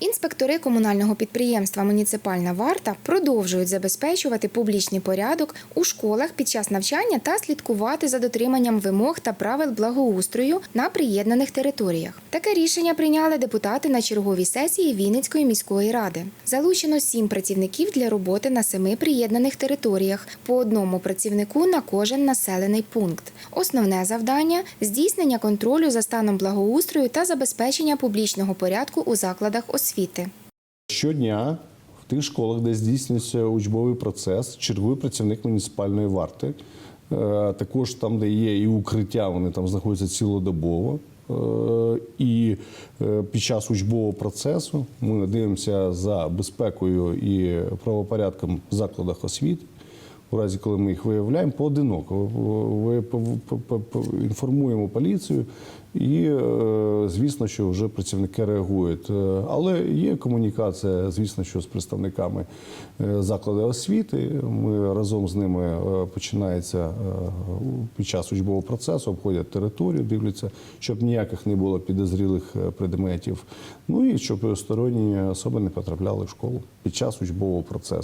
Інспектори комунального підприємства Муніципальна варта продовжують забезпечувати публічний порядок у школах під час навчання та слідкувати за дотриманням вимог та правил благоустрою на приєднаних територіях. Таке рішення прийняли депутати на черговій сесії Вінницької міської ради. Залучено сім працівників для роботи на семи приєднаних територіях, по одному працівнику на кожен населений пункт. Основне завдання здійснення контролю за станом благоустрою та забезпечення публічного порядку у закладах освіти. Щодня в тих школах, де здійснюється учбовий процес, чергує працівник муніципальної варти. Е, Також там, де є і укриття, вони там знаходяться цілодобово. Е, е, під час учбового процесу ми дивимося за безпекою і правопорядком в закладах освіти. У разі, коли ми їх виявляємо, поодиноко ви інформуємо поліцію, і е, звісно, що вже працівники реагують. Е, Але є комунікація, звісно, що з представниками е, закладу освіти. Ми разом з ними е, починається під час учбового процесу, обходять територію, дивляться, щоб ніяких не було підозрілих предметів. Ну і щоб сторонні особи не потрапляли в школу під час учбового процесу.